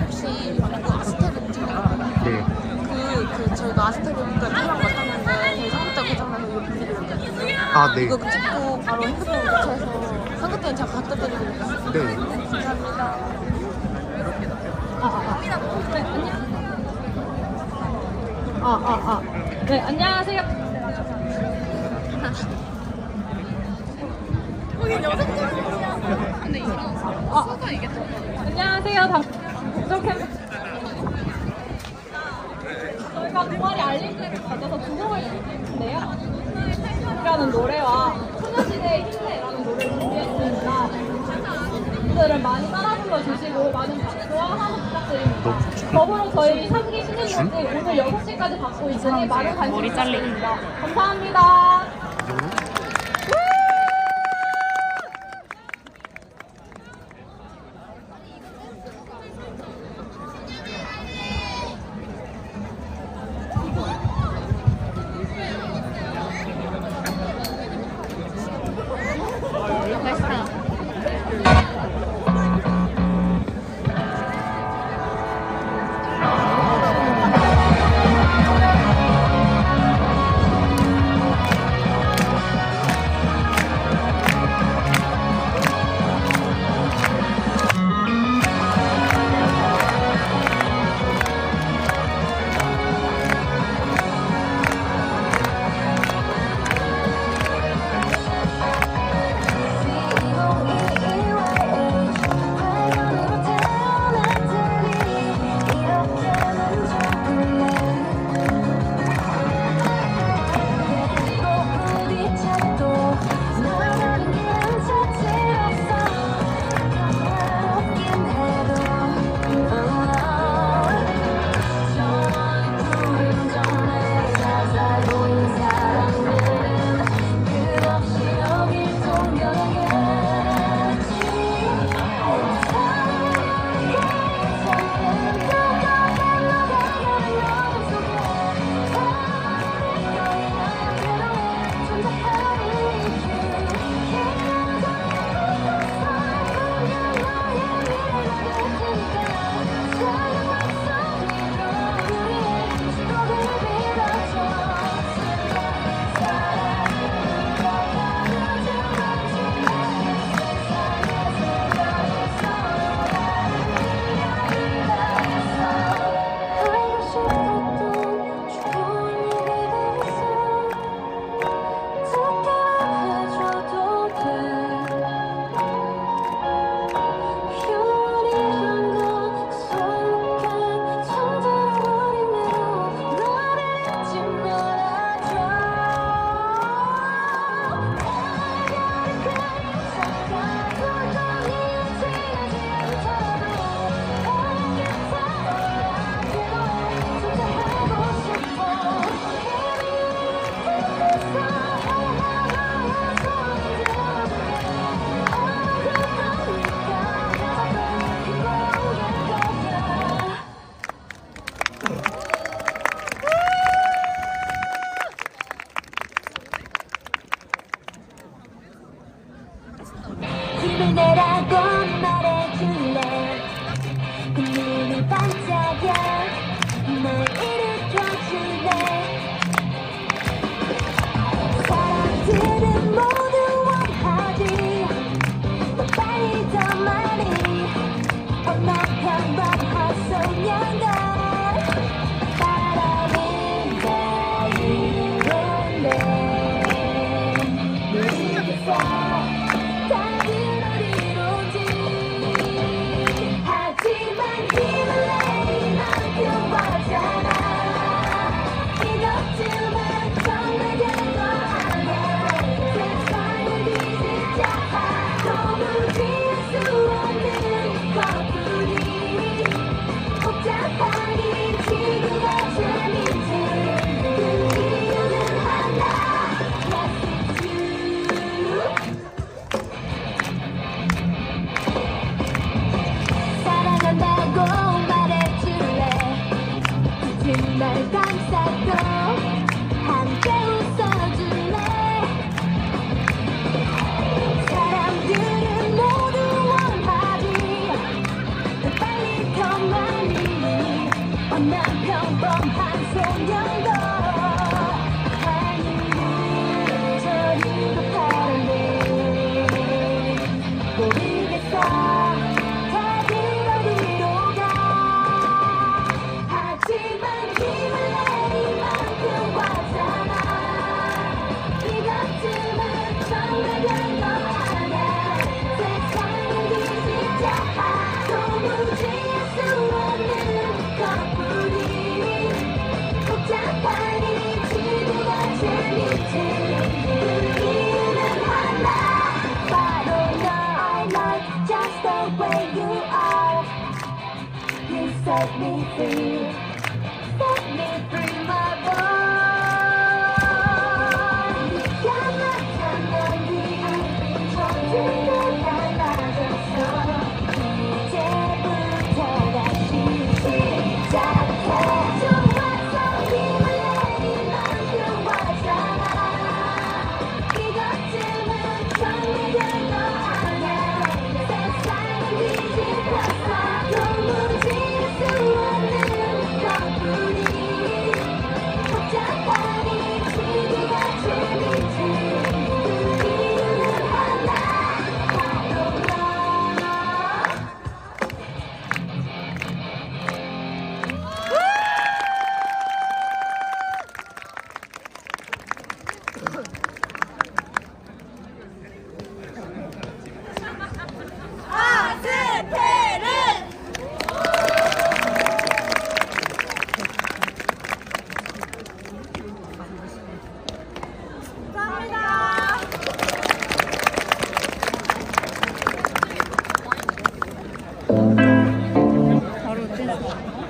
혹시 그 아스테르 네. 그, 그 저희가 아스테르니까 필요한 거 샀는데 저희 상급자 고장나서 이거 빌리거든요. 아, 네. 이거 찍고 바로 핸드폰 교체해서 상급자는 제가 갖다 드리겠습니다. 네. 감사합니다. 아, 아, 아. 네, 안녕하세요. 안녕하세요. 당. 저희가 동아리 알림제를 가져서 두 곡을 준비했는데요. 이라는 노래와 소녀시대의 힘내라는 노래를 준비했습니다. 분들은 많이 따라 불러주시고 많은 좋아하는 부탁드립니다. 더불어 저희 3기 신인분들 오늘 6시까지 받고 있으니 많은 관심 부탁드립니다. 감사합니다. internet. 날 감싸고 함께 웃어줄래 사람들은 모두 원하지 빨리 더 많이 어난 평범한 소년도 Let me free.